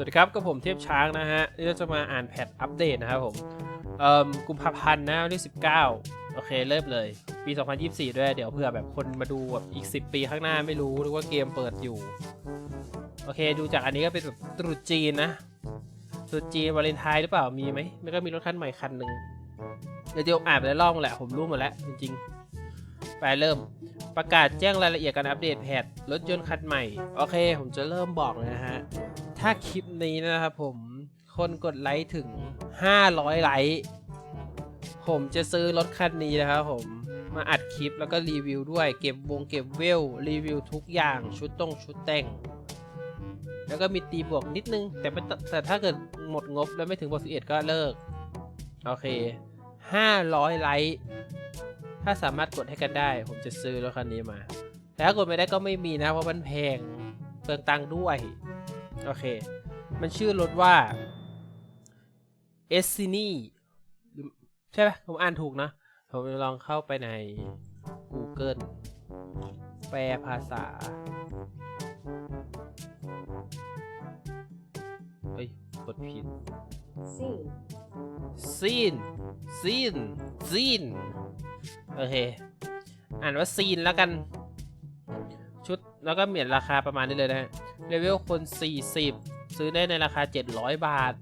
วัสดีครับกับผมเทพช้างนะฮะนี่เราจะมาอ่านแพทอัปเดตนะครับผมเอ่อกุมภาพันธ์นะวันที่19 โอเคเริ่มเลย ปี 2024 ด้วย เดี๋ยวเผื่อแบบคนมาดูแบบอีก 10 ปีข้างหน้าไม่รู้หรือว่าเกมเปิดอยู่ โอเคดูจากอันนี้ก็เป็นแบบตรุษจีนนะตรุษจีนวาเลนไทน์หรือเปล่ามีไหมไม่ก็มีรถคันใหม่คันหนึ่งเดี๋ยวเดี๋ยวอ่านไปแล้วล่องแหละผมรู้หมดแล้วจริงๆไปเริ่มประกาศแจ้งรายละเอียดการอัปเดตแพทรถยนต์คันใหม่ โอเค ผมจะเริ่มบอกเลยนะฮะ ถ้าคลิปนี้นะครับผมคนกดไลค์ถึง 500 ไลค์ผมจะซื้อรถคันนี้นะครับผมมาอัดคลิปแล้วก็รีวิวด้วยเก็บวงเก็บเวลรีวิวทุกอย่างชุดตรงชุดแต่ง แล้วก็มีตีบวกนิดนึง แต่ไม่แต่ถ้าเกิดหมดงบแล้วไม่ถึงบท11ก็เลิก โอเค 500 ไลค์ถ้าสามารถกดให้กันได้ ผมจะซื้อรถคันนี้มา แต่ถ้ากดไม่ได้ก็ไม่มีนะเพราะมันแพงเปลืองตังค์ด้วย โอเค มันชื่อรถว่า e s s i n i ใช่ไหมผมอ่านถูกนะ ผมลองเข้าไปใน Google แปลภาษา เฮ้ยกดผิด Scene. ซีนซีนซีนโอเค อ่านว่าซีนแล้วกัน ชุดแล้วก็เหมียนราคาประมาณนี้เลยนะฮะ เลเวลคน 40 ซื้อได้ในราคา 700 บาท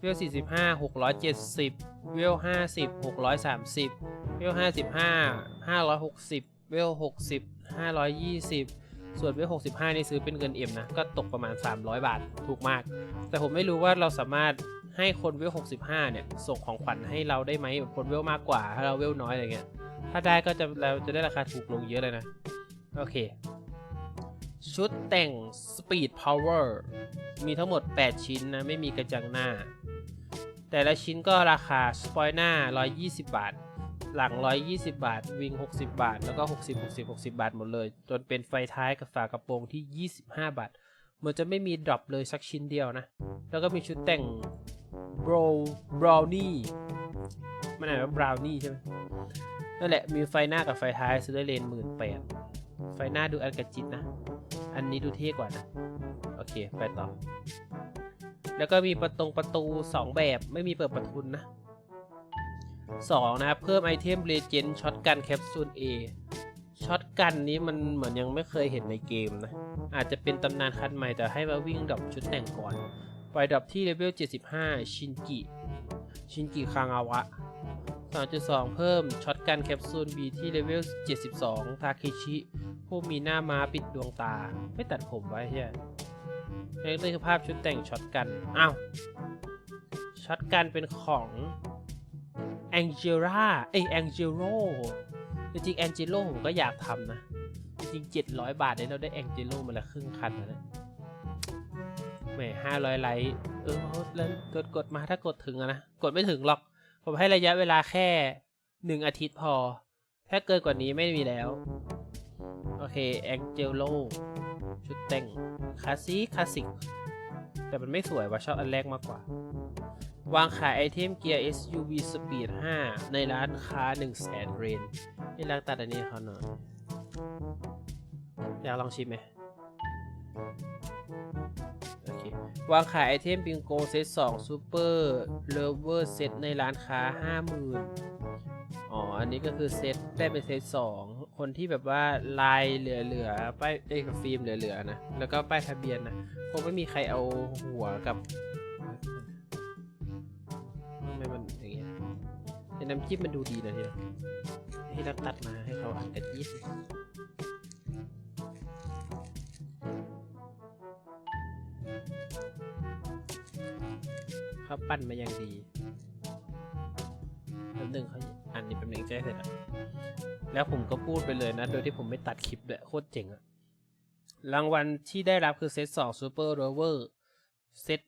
เวล45 670เวล50 630เวล55 560เวล60 520ส่วนเวล65 นี่ซื้อเป็นเงินเอ็มนะ ก็ตกประมาณ 300 บาท ถูกมาก แต่ผมไม่รู้ว่าเราสามารถให้คนเวล65 เนี่ย ส่งของขวัญให้เราได้ไหมคนเวลมากกว่า ถ้าเราเวลน้อยอะไรเงี้ย ถ้าได้ก็จะเราจะได้ราคาถูกลงเยอะเลยนะ โอเค ชุดแต่ง Speed Power มีทั้งหมด 8 ชิ้นนะ ไม่มีกระจังหน้า แต่ละชิ้นก็ราคาสปอยหน้า 120 บาท หลัง 120 บาท วิง 60 บาท แล้วก็ 60 60 60 บาทหมดเลย จนเป็นไฟท้ายกับฝากระโปรงที่ 25 บาทเหมือนจะไม่มีดรอปเลยสักชิ้นเดียวนะ แล้วก็มีชุดแต่ง Bro Brownie มันอ่านว่า Brownie ใช่ไหมนั่นแหละมีไฟหน้ากับไฟท้ายซื้อได้เลนหมื่นแปดไฟหน้าดูอันกระจิตนะ อันนี้ดูเท่กว่านะ โอเค ไปต่อ แล้วก็มีประตงประตู 2 แบบไม่มีเปิดประทุนนะ 2 นะครับ เพิ่มไอเทมเลเจนด์ช็อตกันแคปซูล A ช็อตกันนี้มันเหมือนยังไม่เคยเห็นในเกมนะ อาจจะเป็นตำนานคันใหม่แต่ให้มาวิ่งดรอปชุดแต่งก่อน ไปดรอปที่เลเวล 75 ชินกิ ชินกิคางาวะ 2.2 เพิ่มช็อตกันแคปซูล B ที่เลเวล 72 ทาเคชิ ผู้มีหน้าม้าปิดดวงตา ไม่ตัดผมไว้ใช่ไหมนี่คือภาพชุดแต่งช็อตกันอ้าวช็อตกันเป็นของแองเจล่าเอ้ยแองเจโรจริงแองเจโรผมก็อยากทำนะ จริงๆ700บาทเนี่ยเราได้แองเจโรมาละครึ่งคันแล้วนะแหม500ไลค์เออแล้วกดกดมาถ้ากดถึงนะ กดไม่ถึงหรอก ผมให้ระยะเวลาแค่หนึ่งอาทิตย์พอ ถ้าเกินกว่านี้ไม่มีแล้ว เคแองเจโ o ชุดแต่งคลาสสิกคลาสสิก แต่มันไม่สวยว่าชอบอันแรกมากกว่า วางขายไอเทมเกียร์ SUV Speed 5 ในร้านค้า 1 0 0 0 0แสนเรนนี่รักตัดอันนี้เขาหน่อย อยากลองชิมไหมโอเควางขายไอเทมบิงโกเซต2 Super Lover เซตในร้านค้า 50,000 อ๋อ อันนี้ก็คือเซตได้เป็นเซตสอง คนที่แบบว่าลายเหลือๆป้ายเอ้ยกับฟิล์มเหลือๆนะแล้วก็ป้ายทะเบียนนะคงไม่มีใครเอาหัวกับทำไมมันอย่างเงี้ยแต่น้ำจิ้มมันดูดีนะเนี่ยให้เราตัดมาให้เขาอ่านกันยี่สิเขาปั้นมาอย่างดีแป๊บหนึงเขา อันนี้เป็นหนึ่งใจเสร็จแล้วแล้วผมก็พูดไปเลยนะ โดยที่ผมไม่ตัดคลิปเลยโคตรเจ๋งอะรางวัลที่ได้รับคือเซตสองซูเปอร์โรเวอร์เซต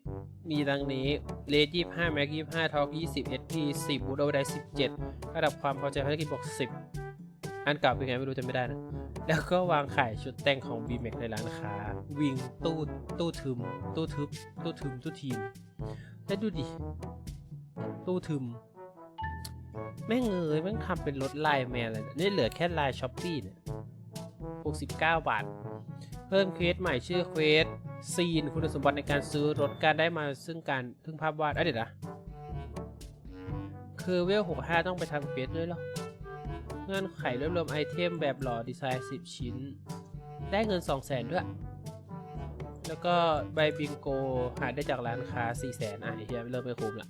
มีดังนี้เลดยี่ห้าแม็กยี่ห้าทอกยี่สิบเอสพีสิบบูโดไดสิบเจ็ดระดับความพอใจภารกิจบอกสิบอันเก่าเป็นไงไม่รู้จำไม่ได้นะ แล้วก็วางขายชุดแต่งของ b m a x ในร้านค้า วิงตู้ตู้ทึม ตู้ทึบ ตู้ทึม ตู้ทีม แล้วดูดิ ตู้ทึม แม่งเอยแม่งทำเป็นรถลายแมนเลยเนี่ยเหลือแค่ลายช้อปปี้เนี่ย69 บาท เพิ่มเควสใหม่ชื่อเควสซีนคุณสมบัติในการซื้อรถการได้มาซึ่งการซึ่งภาพวาดอะเดี๋ยวนะคือเวล 65 ต้องไปทำเควสด้วยเหรอเงื่อนไขรวบรวมไอเทมแบบหล่อดีไซน์ 10 ชิ้น ได้เงิน 200,000ด้วย แล้วก็ใบบิงโก หาได้จากร้านค้า 400,000อะเฮียเริ่มไม่คุ้มละ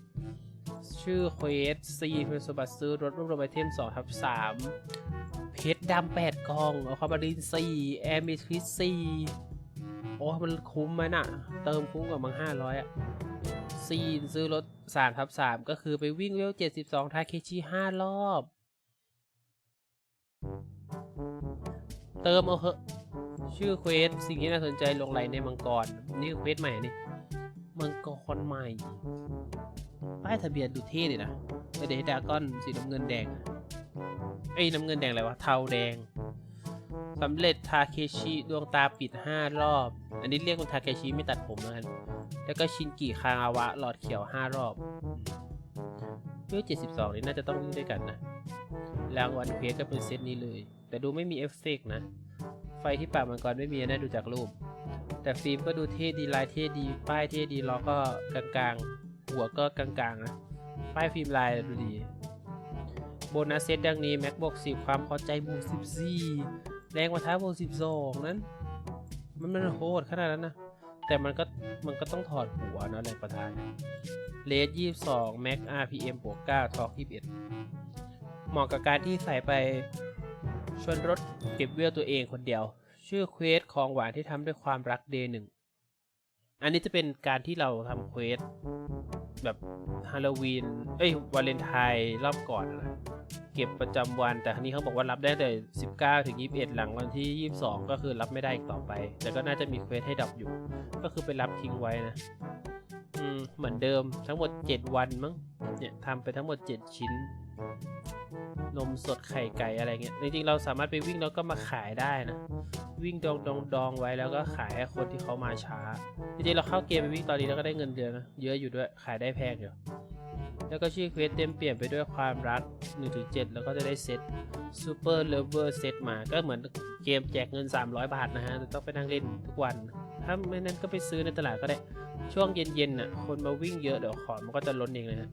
ชื่อเควสซีคุณสมบัติซื้อรถรวบรวมไอเทม2ทับ3เพชรดำ8กล่องเอาคาบาริน4แอมิทิส4โอ้มันคุ้มไหมน่ะ เติมคุ้มกว่ามัง500อะซีนซื้อรถ3ทับ3ก็คือไปวิ่งเวล72ทาเคชิ5รอบ เติมเอาเหอะ ชื่อเควสสิ่งที่น่าสนใจลงไหลในมังกร นี่คือเควสใหม่นี่ มังกรใหม่ ป้ายทะเบียนดูเท่เลยนะเดดากอนสีน้ำเงินแดงเอ้น้ำเงินแดงอะไรวะ เทาแดงสำเร็จทาเคชิดวงตาปิด 5 รอบ อันนี้เรียกว่าทาเคชิไม่ตัดผมแล้วกัน แล้วก็ชินกิคางาวะ หลอดเขียว 5 รอบเพื่อ72 นี่น่าจะต้องวิ่งด้วยกันนะ รางวัลเพจก็เป็นเซตนี้เลย แต่ดูไม่มีเอฟเฟกต์นะ ไฟที่ปากมังกรไม่มีนะดูจากรูป แต่ฟิล์มก็ดูเท่ดีลายเท่ดี ป้ายเท่ดีล้อก็กลางๆ หัวก็กลางๆนะ ป้ายฟิล์มลายดูดี โบนัสเซตดังนี้แม็กบวก10 ความพอใจบวก14 แรงมาท้าบวก12 นั้น มันมันโหดขนาดนั้นนะ แต่มันก็มันก็ต้องถอดหัวนะแรงประธานเลส22แม็ก RPM บวก9ทอร์ก21 เหมาะกับการที่ใส่ไปชนรถเก็บเวลตัวเองคนเดียว ชื่อเควสของหวานที่ทำด้วยความรักเดย์หนึ่ง อันนี้จะเป็นการที่เราทำเควสแบบฮาโลวีน เอ้ยวาเลนไทน์รอบก่อนนะเก็บประจำวัน แต่ครั้นี้เขาบอกว่ารับได้แต่ 19 ถึง 21 หลังวันที่ 22 ก็คือรับไม่ได้อีกต่อไป แต่ก็น่าจะมีเควสให้ดับอยู่ ก็คือไปรับทิ้งไว้นะ อืม เหมือนเดิมทั้งหมด 7 วันมั้ง เนี่ยทำไปทั้งหมด 7 ชิ้น นมสดไข่ไก่อะไรเงี้ยจริงๆเราสามารถไปวิ่งแล้วก็มาขายได้นะ วิ่งดองดองดองไว้แล้วก็ขายให้คนที่เขามาช้าจริงๆเราเข้าเกมไปวิ่งตอนนี้แล้วก็ได้เงินเดือนนะเยอะอยู่ด้วยขายได้แพงอยู่แล้วก็ชื่อเควสเต็มเปลี่ยนไปด้วยความรัก 1-7 แล้วก็จะได้เซต Super Lover Set มา ก็เหมือนเกมแจกเงิน 300 บาทนะฮะต่ต้องไปนั่งเล่นทุกวัน ถ้าไม่นั้นก็ไปซื้อในตลาดก็ได้ ช่วงเย็นๆน่ะ คนมาวิ่งเยอะเดี๋ยวของมันก็จะล้นเองเลยนะ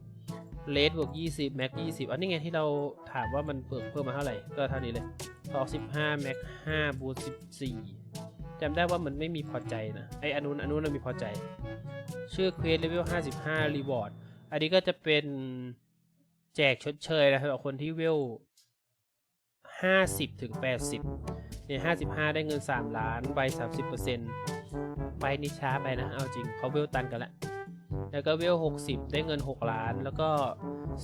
เลสบวก20 แม็ก 20 อันนี้ไงที่เราถามว่ามันเพิ่มเพิ่มมาเท่าไหร่ ก็เท่านี้เลยทอ15 แม็ก 5 บู14จำได้ว่ามันไม่มีพอใจนะ ไออันนู้นอันนู้นมันมีพอใจ ชื่อเควสเลเวล55 รีวอร์ด อันนี้ก็จะเป็นแจกชดเชยนะสำหรับคนที่เวล 50 ถึง 80 เนี่ย 55 ได้เงิน 3 ล้านใบ 30%ใบนี้ช้าไปนะ เอาจริงเขาเวลตันกันแล้ว แล้วก็เวล60 ได้เงิน 6 ล้าน แล้วก็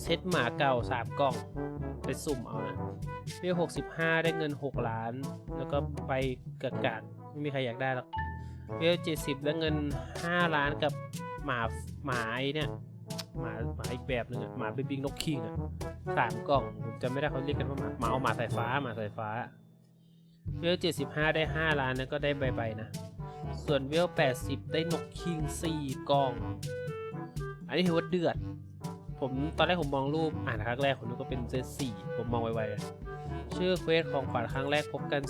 เซตหมาเก่า 3 กล่องไปสุ่มเอานะเวล65 ได้เงิน 6 ล้าน แล้วก็ไปกากากไม่มีใครอยากได้หรอกเวล70 ได้เงิน 5 ล้านกับหมาหมาไอเนี่ยหมาหมาอีกแบบหนึ่งอะหมาเป็นบิงนกคิงอะสามกล่องผมจำไม่ได้เขาเรียกกันว่าหมาหมาเอาหมาสายฟ้าหมาสายฟ้าเวล75ได้5ล้านนั้นก็ได้ใบใบนะ ส่วนเวล 80 ได้นกคิง 4กล่อง อันนี้ถือว่าเดือด ผมตอนแรกผมมองรูปอ่านครั้งแรกผมนึกว่าเป็นเซตสี่ผมมองไวๆชื่อเควสของขวัญครั้งแรกพบกัน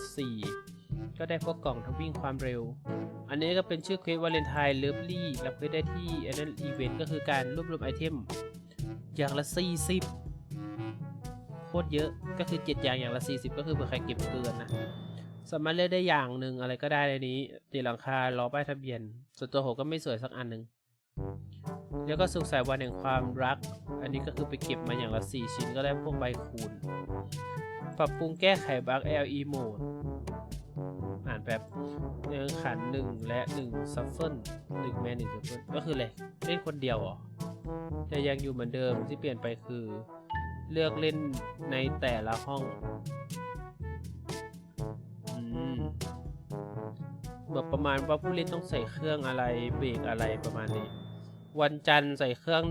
4 ก็ได้พวกกล่องทวิ่งความเร็ว อันนี้ก็เป็นชื่อเควสวาเลนไทน์เลิฟลี่รับเควสได้ที่อันนั้นอีเวนต์ก็คือการรวบรวมไอเทมอย่างละ 40 โคตรเยอะก็คือ 7 อย่างอย่างละ 40 ก็คือเผื่อใครเก็บเกินนะ สามารถเลือกได้อย่างหนึ่งอะไรก็ได้ในนี้ตีหลังคาล้อป้ายทะเบียน ส่วนตัวผมก็ไม่สวยสักอันหนึ่งแล้วก็สุขสันต์วันแห่งความรัก อันนี้ก็คือไปเก็บมาอย่างละ 4 ชิ้นก็ได้พวกใบคูณ ปรับปรุงแก้ไขบั๊ก LE mode อ่านแบบเนื้อขัน 1 และ1ซัฟเฟิล1แมน1ซัฟเฟิลก็คืออะไรเล่นคนเดียวเหรอแต่ยังอยู่เหมือนเดิมที่เปลี่ยนไปคือ เลือกเล่นในแต่ละห้อง แบบประมาณว่าผู้เล่นต้องใส่เครื่องอะไรเบรกอะไรประมาณนี้ วันจันทร์ใส่เครื่อง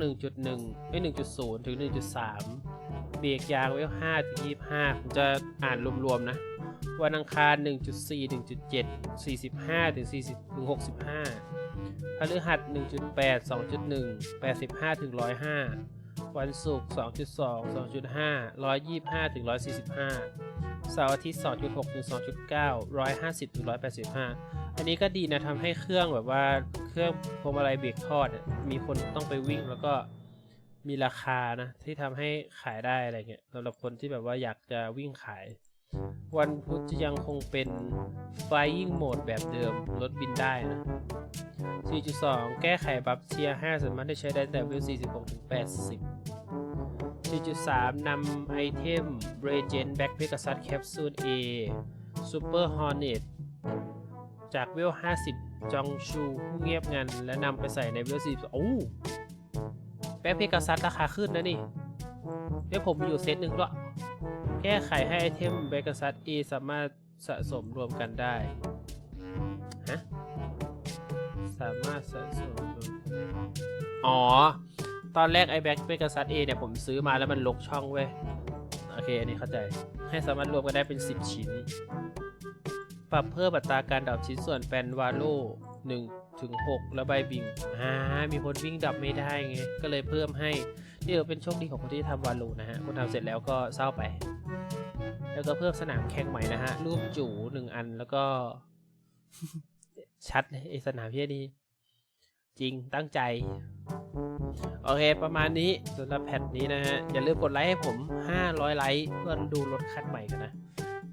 1.1ไม่1.0 ถึง 1.3 เบรกยางไว้5ถึง25ผมจะอ่านรวมๆนะ วันอังคาร 1.4 1.7 45ถึง40ถึง65พฤหัส 1.8 2.1 85ถึง105 วันศุกร์2.2 2.5 125ถึง145เสาร์อาทิตย์2.6ถึง2.9 150ถึง185 อันนี้ก็ดีนะทำให้เครื่องแบบว่าเครื่องพวงมาลัยเบรกทอดมีคนต้องไปวิ่งแล้วก็มีราคานะ ที่ทำให้ขายได้อะไรเงี้ยสำหรับคนที่แบบว่าอยากจะวิ่งขาย วันพุธจะยังคงเป็น flying mode แบบเดิมรถบินได้นะ 4.2 แก้ไขบัฟเทียร์ 5 สามารถได้ใช้ได้แต่เวล46ถึง80 4.3 นำไอเทม Regen Back Pegasus Capsule A Super Hornet จากเวล 50 จองชูผู้เงียบงัน และนำไปใส่ในเวล40โอ้แบ็คเพก a ซัสราคาขึ้นนะนี่เดี๋ยวผมมีอยู่เซตหนึ่งด้วย แก้ไขให้ไอเทมเบก a ซัส A สามารถสะสมรวมกันได้ฮะสามารถสะสมรวมอ๋อ ตอนแรกไอแบ็คเบก a ซัส A เนี่ยผมซื้อมาแล้วมันลกช่องเว้ย โอเค อันนี้เข้าใจ ให้สามารถรวมกันได้เป็น 10 ชิ้น ปรับเพิ่มอัตราการดับชิ้นส่วนแปนวาโล1ถึง6แล้วใบบิงอ่ามีคนวิ่งดับไม่ได้ไง ก็เลยเพิ่มให้นี่เออเป็นโชคดีของคนที่ทำวาโลนะฮะ คนทำเสร็จแล้วก็เศร้าไป แล้วก็เพิ่มสนามแข่งใหม่นะฮะ รูปจูหนึ่งอันแล้วก็ ชัดเลยไอสนามเพี้ยนี้จริงตั้งใจ โอเค ประมาณนี้สำหรับแพทนี้นะฮะ อย่าลืมกดไลค์ให้ผม 500 ไลค์เพื่อดูรถคันใหม่กันนะ